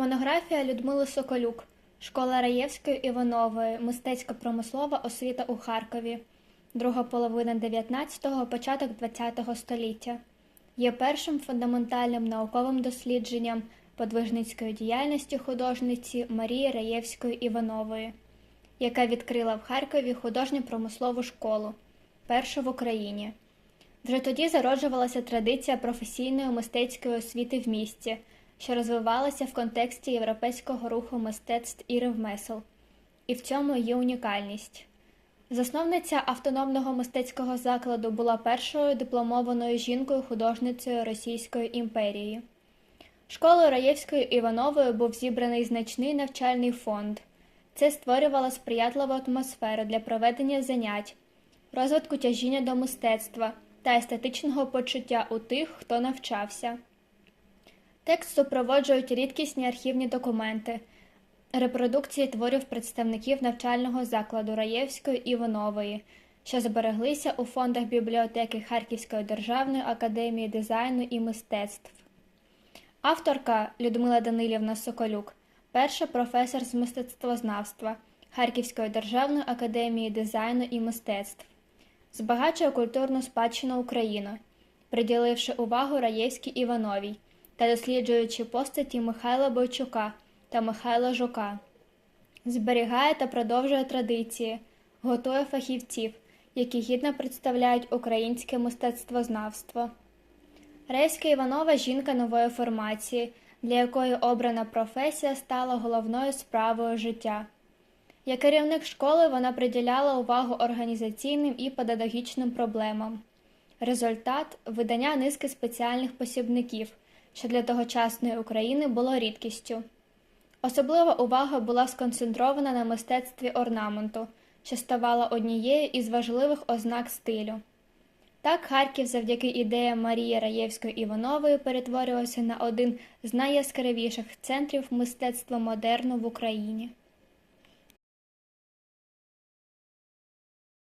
Монографія Людмили Соколюк. Школа Раєвської Іванової. Мистецько-промислова освіта у Харкові. Друга половина 19-го, початок 20-го століття. Є першим фундаментальним науковим дослідженням подвижницької діяльності художниці Марії Раєвської Іванової, яка відкрила в Харкові художньо-промислову школу, першу в Україні. Вже тоді зароджувалася традиція професійної мистецької освіти в місті, що розвивалася в контексті європейського руху мистецтв і ремесел. І в цьому є унікальність. Засновниця автономного мистецького закладу була першою дипломованою жінкою-художницею Російської імперії. Школою Раєвської Іванової був зібраний значний навчальний фонд. Це створювало сприятливу атмосферу для проведення занять, розвитку тяжіння до мистецтва та естетичного почуття у тих, хто навчався. Текст супроводжують рідкісні архівні документи, репродукції творів представників навчального закладу Раєвської Іванової, що збереглися у фондах бібліотеки Харківської державної академії дизайну і мистецтв. Авторка Людмила Данилівна Соколюк, перша професор з мистецтвознавства Харківської державної академії дизайну і мистецтв, збагачує культурну спадщину України, приділивши увагу Раєвській Івановій та досліджуючи постаті Михайла Бойчука та Михайла Жука, зберігає та продовжує традиції, готує фахівців, які гідно представляють українське мистецтвознавство. Рейська Іванова жінка нової формації, для якої обрана професія стала головною справою життя. Як керівник школи вона приділяла увагу організаційним і педагогічним проблемам. Результат видання низки спеціальних посібників, що для тогочасної України було рідкістю. Особлива увага була сконцентрована на мистецтві орнаменту, що ставала однією із важливих ознак стилю. Так Харків завдяки ідеям Марії Раєвської Іванової перетворювався на один з найяскравіших центрів мистецтва модерну в Україні.